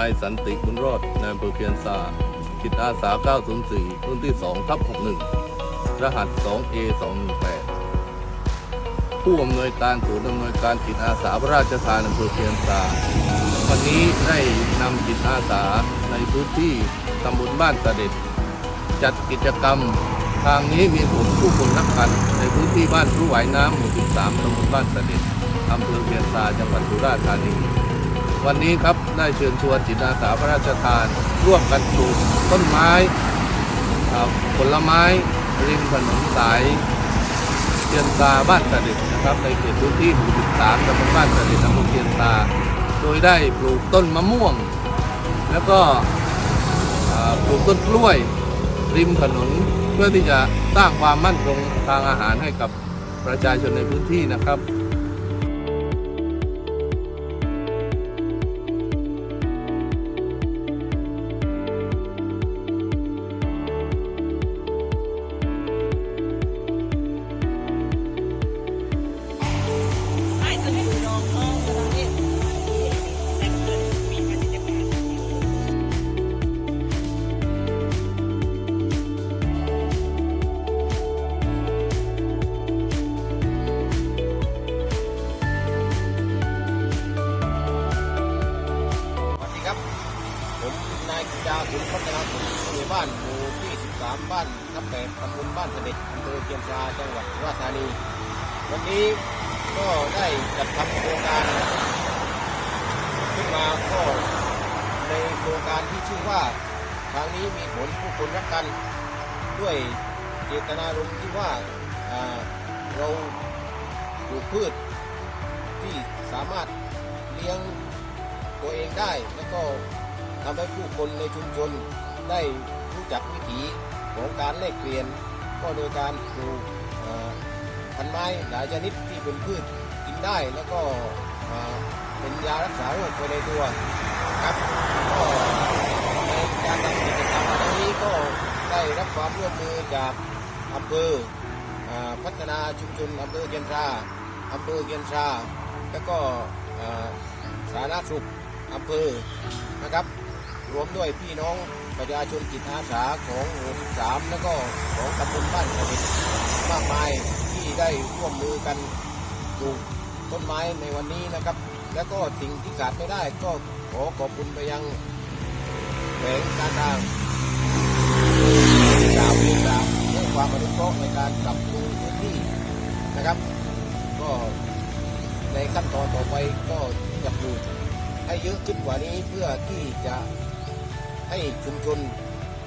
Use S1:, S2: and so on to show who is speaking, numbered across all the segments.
S1: ายสันติบุญรอดนายอำเภอเพียงซาจิตอาสา 904 รุ่นที่ 2 ทับ 61 รหัส 2A 218 ผู้อำนวยการศูนย์อำนวยการจิตอาสาพระราชทานอำเภอเพียงซาวันนี้ได้นำจิตอาสาในพื้นที่ตำบลบ้านเสด็จ จัดกิจกรรม ทางนี้มีผมผู้คนรักกัน ในพื้นที่บ้านผู้ไหวน้ำหมู่ 13ตำบลบ้านเสด็จอำเภอเพียงซาจังหวัดสุราษฎร์ธานี วันนี้ครับได้เชิญชวนจิตอาสาพระราชทาน ร่วมกันปลูกต้นไม้ผลไม้ริมถนนสายเพียงซาบ้านเสด็จนะครับในเขตพื้นที่หมู่13ตำบลบ้านเสด็จอำเภอเพียงซาโดยได้ปลูกต้นมะม่วง แล้วก็ปลูกต้นกล้วย ริมถนนเพื่อที่จะสร้างความมั่นคงทางอาหารให้กับประชาชนในพื้นที่นะครับ
S2: นายกิจา
S3: สุนพัฒนาสุนผู้ใหญ่บ้านหมู่ที่ 13 บ้านทับแปดตำบลบ้านเสด็จอำเภอเชียงคาจังหวัดสุราษฎร์ธานี วันนี้ก็ได้จัดทำโครงการขึ้นมาก็ในโครงการที่ชื่อว่าทางนี้มีผลผู้คนรักกันด้วยเจตนารมณ์ที่ว่าเราปลูกพืชที่สามารถเลี้ยงตัวเองได้ แล้วก็ ทำให้ผู้คนในชุมชนได้รู้จักวิถีของการแลกเปลี่ยน ก็โดยการปลูกพันไม้หลายชนิดที่เป็นพืชกินได้แล้วก็เป็นยารักษาโรคไปในตัวครับก็ในการทำกิจกรรมครั้งนี้ก็ได้รับความร่วมมือจากอำเภออพัฒนาชุมชนอำเภอเกียนทราอำเภอเกียนทราแล้วก็สาธารณสุขอำเภอนะครับ รวมด้วยพี่น้องประชาชนจิตอาสาของหมู่13แล้วก็ของตำบลบ้านเสด็จมากมายที่ได้ร่วมมือกันปลูกต้นไม้ในวันนี้นะครับ แล้วก็สิ่งที่ขาดไม่ได้ก็ขอขอบคุณไปยังแผงการทางสาวเรียนสามเรื่องความอนุเคราะห์ในการปรับปรุงพื้นที่นะครับ ก็ในขั้นตอนต่อไปก็จะปลูกให้เยอะขึ้นกว่านี้เพื่อที่จะ ให้ชุมชน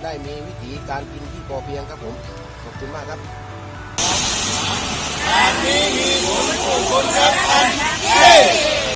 S3: ได้มีวิถีการกินที่พอเพียงครับผม ขอบคุณมากครับ
S2: เ